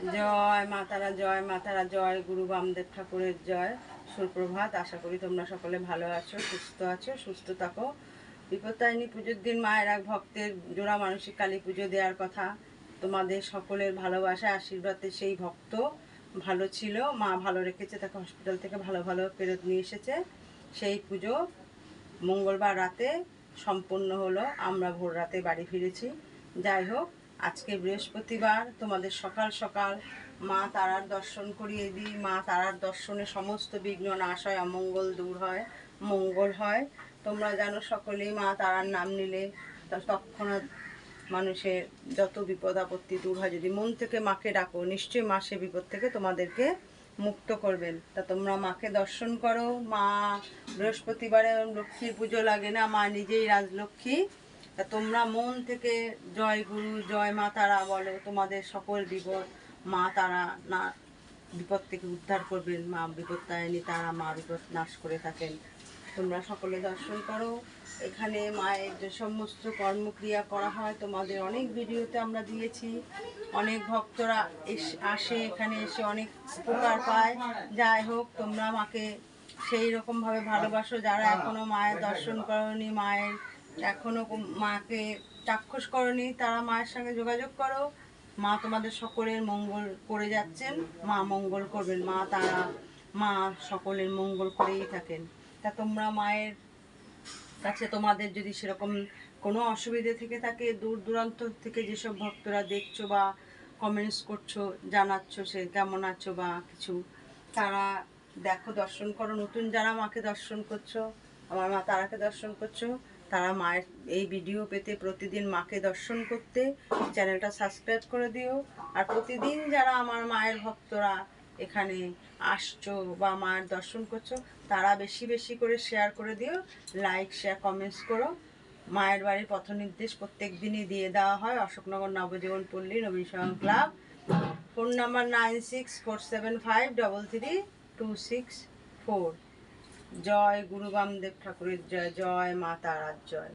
জয় মাতারা জয় মাতারা জয় গুরু বামদেব ঠাকুরের জয়। সুপ্রভাত, আশা করি তোমরা সকলে ভালো আছো, সুস্থ আছো, সুস্থ থাকো। বিপত্তায়নী পুজোর দিন মায়ের এক ভক্তের জোড়া মানসিক কালী পুজো দেওয়ার কথা। তোমাদের সকলের ভালোবাসা, আশীর্বাদে সেই ভক্ত ভালো ছিল। মা ভালো রেখেছে, তাকে হসপিটাল থেকে ভালো ভালো ফেরত নিয়ে এসেছে। সেই পুজো মঙ্গলবার রাতে সম্পন্ন হলো। আমরা ভোর রাতে বাড়ি ফিরেছি। যাই হোক আজকে বৃহস্পতিবার, তোমাদের সকাল সকাল মা তারার দর্শন করিয়ে দিই। মা তারার দর্শনে সমস্ত বিঘ্ন নাশ হয়, অমঙ্গল দূর হয়, মঙ্গল হয়। তোমরা জানো সকলেই মা তারার নাম নিলে তৎক্ষণাৎ মানুষের যত বিপদ আপত্তি দূর হয়, যদি মন থেকে মাকে ডাকো, নিশ্চয়ই মা সে বিপদ থেকে তোমাদেরকে মুক্ত করবেন। তা তোমরা মাকে দর্শন করো। মা বৃহস্পতিবারে লক্ষ্মীর পুজো লাগে না, মা নিজেই রাজলক্ষ্মী। তা তোমরা মন থেকে জয় গুরু, জয় মা তারা বলো, তোমাদের সকল বিপদ মা তারা না, বিপদ থেকে উদ্ধার করবেন, মা বিপত্তায়নী তারা মা বিপদ নাশ করে থাকেন। তোমরা সকলে দর্শন করো। এখানে মায়ের যে সমস্ত কর্মক্রিয়া করা হয়, তোমাদের অনেক ভিডিওতে আমরা দিয়েছি। অনেক ভক্তরা আসে, এখানে এসে অনেক উপকার পায়। যাই হোক, তোমরা মাকে সেই রকমভাবে ভালোবাসো যারা এখনও মায়ের দর্শন করনি, মায়ের এখনও কোন- মাকে চাক্ষুষ করনি। তারা মায়ের সঙ্গে যোগাযোগ করো। মা তোমাদের সকলের মঙ্গল করে যাচ্ছেন। মা মঙ্গল করবেন। মা, তারা, মা সকলের মঙ্গল করেই থাকেন। তা তোমরা মায়ের কাছে তোমাদের যদি সেরকম কোনো অসুবিধে থেকে থাকে, দূর দূরান্ত থেকে যেসব ভক্তরা দেখছ বা কমেন্টস করছ, জানাচ্ছ সে কেমন আছো বা কিছু, তারা দেখো, দর্শন করো। নতুন যারা মাকে দর্শন করছ আমার মা তারাকে দর্শন করছ। তারা মায়ের এই ভিডিও পেতে প্রতিদিন মাকে দর্শন করতে। চ্যানেলটা সাবস্ক্রাইব করে দিও। আর প্রতিদিন যারা আমার মায়ের ভক্তরা এখানে আসছো বা মায়ের দর্শন করছ, তারা বেশি বেশি করে শেয়ার করে দিও। লাইক শেয়ার কমেন্টস করো। মায়ের বাড়ির পথ নির্দেশ প্রত্যেক দিনই দিয়ে দেওয়া হয়। অশোকনগর নবজীবন পল্লী নবীন সঙ্গ club. Phone number nine six four seven five double three two six four. জয় গুরু বামদেব ঠাকুরের জয় জয় মা তারার জয়।